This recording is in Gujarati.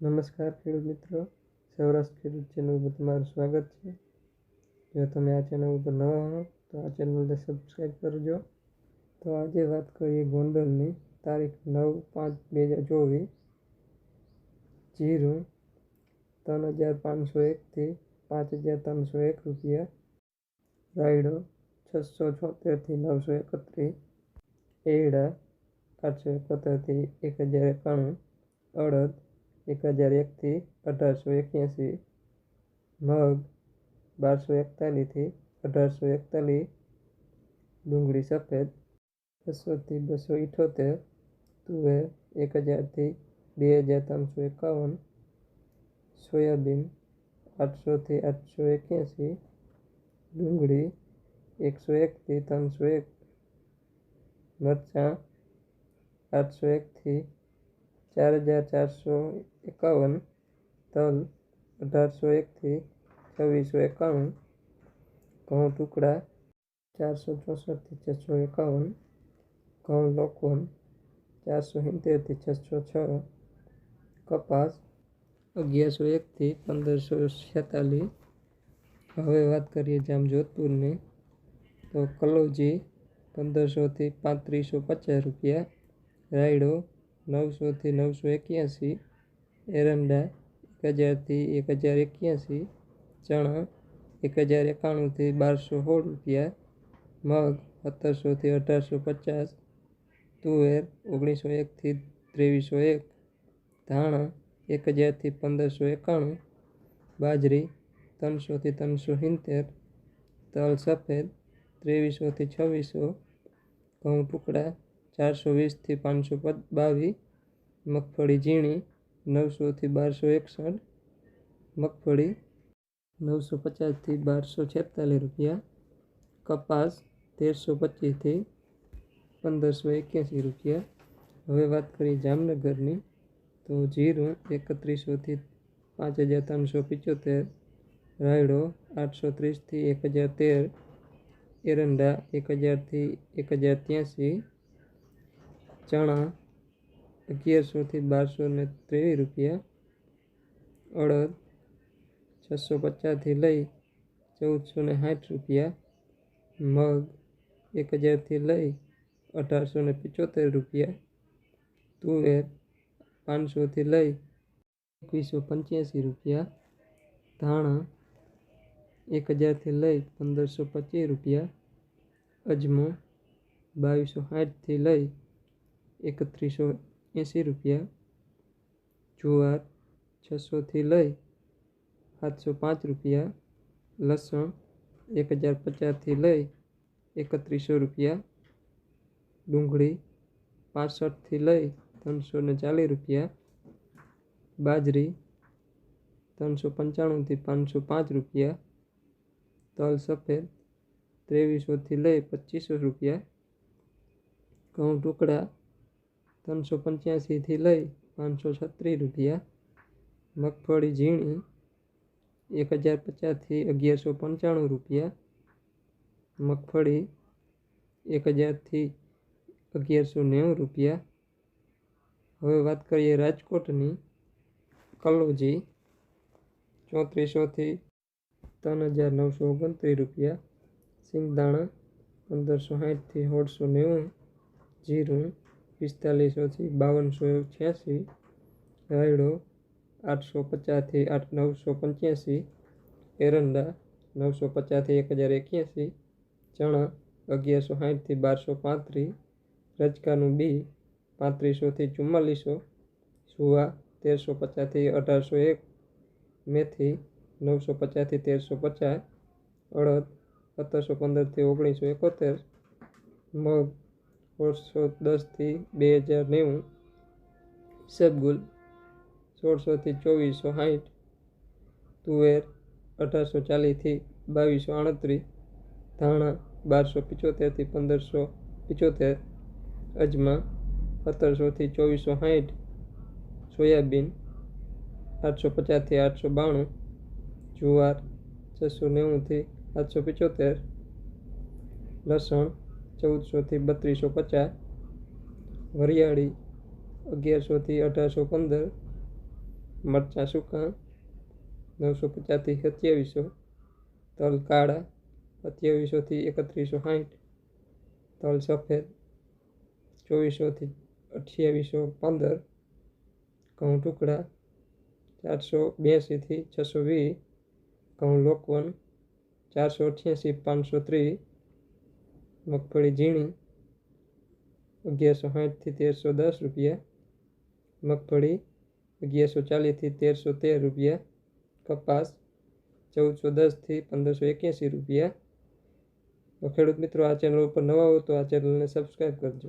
નમસ્કાર ખેડૂત મિત્રો, સૌરાષ્ટ્ર ખેડૂત ચેનલ પર તમારું સ્વાગત છે. જો તમે આ ચેનલ ઉપર નવા હો, તો આ ચેનલને સબસ્ક્રાઈબ કરજો. તો આજે વાત કરીએ ગોંડલની તારીખ નવ પાંચ બે હજાર ચોવીસ, જીરું ત્રણ હજાર પાંચસો એકથી પાંચ હજાર ત્રણસો એક રૂપિયા, રાયડો છસો છોતેરથી નવસો એકત્રીસ એડા આઠસો એકોતેરથી એક હજાર એકાણું, અડદ એક હજાર એકથી અઢારસો એક્યાસી, મગ બારસો એકતાલીસથી અઢારસો એકતાલીસ, ડુંગળી સફેદ બસોથી બસો ઇઠોતેર, તુવેર એક હજારથી બે હજાર ત્રણસો એકાવન, સોયાબીન આઠસોથી આઠસો એક્યાસી, ડુંગળી એકસો એકથી ત્રણસો એક, મરચાં આઠસો એકથી ચાર હજાર ચારસો એકાવન તલ અઢારસો એકથી છવ્વીસો એકાણું ઘઉં ટુકડા ચારસો ચોસઠથી છસો એકાવન ઘઉં લોકવન ચારસો સિત્તેરથી છસો છ કપાસ અગિયારસો એકથી પંદરસો છેતાલીસ. હવે વાત કરીએ જામ જોધપુરની તો કલોજી પંદરસોથી પાંત્રીસો પચાસ રૂપિયા, રાયડો નવસોથી નવસો એક્યાસી એરંડા એક હજારથી એક હજાર એક્યાસી ચણા એક હજાર એકાણુંથી બારસો સોળ રૂપિયા, મગ સત્તરસોથી અઢારસો પચાસ, તુવેર ઓગણીસો એકથી ત્રેવીસો એક, ધાણા એક હજારથી પંદરસો એકાણું, બાજરી ત્રણસોથી ત્રણસો સિત્તેર, તલ સફેદ ત્રેવીસોથી છવ્વીસો, ઘઉં ટુકડા ચારસો વીસથી પાંચસો બાવીસ, મગફળી ઝીણી નવસોથી બારસો એકસઠ, મગફળી નવસો પચાસથી બારસો છેતાલીસ રૂપિયા, કપાસ તેરસો પચીસથી પંદરસો એક્યાસી રૂપિયા. હવે વાત કરીએ જામનગરની, તો જીરું એકત્રીસોથી પાંચ હજાર ત્રણસો પંચોતેર, રાયડો આઠસો ત્રીસથી એક હજાર તેર, એરંડા એક હજારથી એક હજાર ત્યાંસી, ચણા અગિયારસોથી બારસો ને ત્રેવીસ રૂપિયા. અડદ છસો પચાસથી લઈ ચૌદસો ને સાઠ રૂપિયા. મગ એક હજારથી લઈ અઢારસો ને પંચોતેર રૂપિયા. તુવેર પાંચસોથી લઈ એકવીસો પંચ્યાસી રૂપિયા. ધાણા એક હજારથી લઈ પંદરસો પચીસ રૂપિયા. અજમો બાવીસો સાઠથી લઈ એકત્રીસો એંસી રૂપિયા જુવાર છસોથી લઈ સાતસો પાંચ રૂપિયા, લસણ એક હજાર પચાસથી લઈ એકત્રીસો રૂપિયા, ડુંગળી પાસઠથી લઈ ત્રણસો ને ચાલીસ રૂપિયા, બાજરી ત્રણસો પંચાણુંથી પાંચસો પાંચ રૂપિયા, તલ સફેદ ત્રેવીસોથી લઈ પચીસો રૂપિયા, ઘઉં ટુકડા ત્રણસો પંચ્યાસીથી લઈ પાંચસો છત્રીસ રૂપિયા. મગફળી ઝીણી એક હજાર પચાસથી અગિયારસો પંચાણું રૂપિયા. મગફળી એક હજારથી અગિયારસો નેવું રૂપિયા. હવે વાત કરીએ રાજકોટની. કલોજી ચોત્રીસોથી ત્રણ હજાર નવસો ઓગણત્રીસ રૂપિયા. સિંગદાણા પંદરસો સાઠથી સોળસો નેવું. જીરું પિસ્તાલીસોથી બાવનસો છ્યાસી, રાયડો આઠસો પચાસથી આઠ, નવસો પંચ્યાસી, એરંડા નવસો પચાસથી એક હજાર એક્યાસી, ચણા અગિયારસો સાઠથી બારસો પાંત્રીસ, રજકાનું બી પાંત્રીસોથી ચુમ્માલીસો, સુવા તેરસો પચાસથી અઢારસો એક, મેથી નવસો પચાસથી તેરસો પચાસ, અડદ સત્તરસો પંદરથી ઓગણીસો એકોતેર, મગ સોળસો દસથી બે હજાર નેવું. સબગુલ સોળસોથી ચોવીસો સાઠ તુવેર, અઢારસો ચાલીસથી બાવીસો આડત્રીસ. ધાણા, બારસો પિચોતેરથી પંદરસો પિચોતેર. અજમા, સત્તરસોથી ચોવીસો સાઠ સોયાબીન, આઠસો પચાસથી આઠસો બાણું. જુવાર, છસો નેવુંથી સાતસો પિચોતેર. લસણ ચૌદસોથી બત્રીસો પચાસ, વરિયાળી અગિયારસોથી અઢારસો પંદર, મરચાં સૂકા નવસો પચાસથી સત્યાવીસો, તલ કાળા સત્યાવીસોથી એકત્રીસો સાઠ, તલ સફેદ ચોવીસોથી અઠ્યાવીસો પંદર, ઘઉં ટુકડા ચારસો બ્યાસીથી છસો વીસ, ઘઉં લોકવન ચારસો અઠ્યાસી, પાંચસો ત્રીસ મગફળી ઝીણી, અગિયારસો સાઠથી તેરસો દસ રૂપિયા. મગફળી અગિયારસો ચાલીસથી તેરસો તેર રૂપિયા. કપાસ ચૌદસો દસથી પંદરસો એક્યાસી રૂપિયા. તો ખેડૂત મિત્રો, આ ચેનલ ઉપર નવા હો તો આ ચેનલને સબસ્ક્રાઈબ કરજો.